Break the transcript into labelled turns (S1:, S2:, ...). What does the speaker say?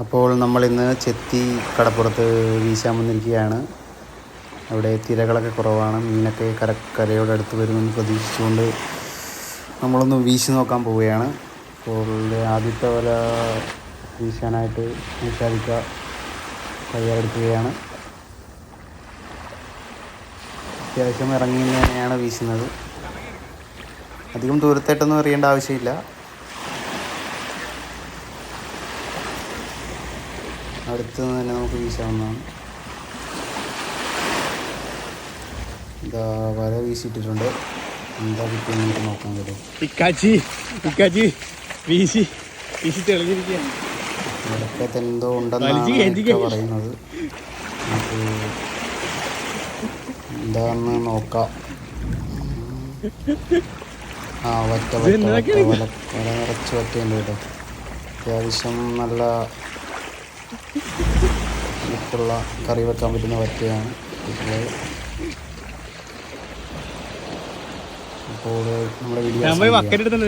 S1: അപ്പോൾ നമ്മൾ ഇന്ന് ചെത്തി കടപ്പുറത്ത് വീശാൻ വന്നിരിക്കുകയാണ്. അവിടെ തിരകളൊക്കെ കുറവാണ്. മീനൊക്കെ കര കരയോട് അടുത്ത് വരുമെന്ന് പ്രതീക്ഷിച്ചുകൊണ്ട് നമ്മളൊന്ന് വീശി നോക്കാൻ പോവുകയാണ്. അപ്പോൾ ആദ്യത്തെ വല വീശാനായിട്ട് നിഷാദിക്ക തയ്യാറെടുക്കുകയാണ്. അത്യാവശ്യം ഇറങ്ങി തന്നെയാണ് വീശുന്നത്. അധികം ദൂരത്തായിട്ടൊന്നും അറിയേണ്ട ആവശ്യമില്ല. അടുത്ത് തന്നെ നമുക്ക് വീശാവുന്നതാണ് ഇതാ വര വീശിയിട്ടിട്ടുണ്ട്. എന്താ കിട്ടിയെന്ന് നമുക്ക് നോക്കാൻ പറ്റും.
S2: ഇക്കാച്ചി ഇക്കാച്ചി വീശി വീശി തെളിഞ്ഞിരിക്കുകയാണ്.
S1: ഇവിടൊക്കെ എന്തോ ഉണ്ടെന്നാണ് പറയുന്നത്. നമുക്ക് എന്താന്ന് നോക്കാം. ആ വറ്റ വറ്റ വറ്റ വല നിറച്ച് വറ്റയുണ്ട് കേട്ടോ. അത്യാവശ്യം നല്ല ഉപ്പുള്ള കറി വെക്കാൻ പറ്റുന്ന വറ്റയാണ്. കിട്ടുന്നത് അപ്പോൾ നമ്മുടെ വീഡിയോ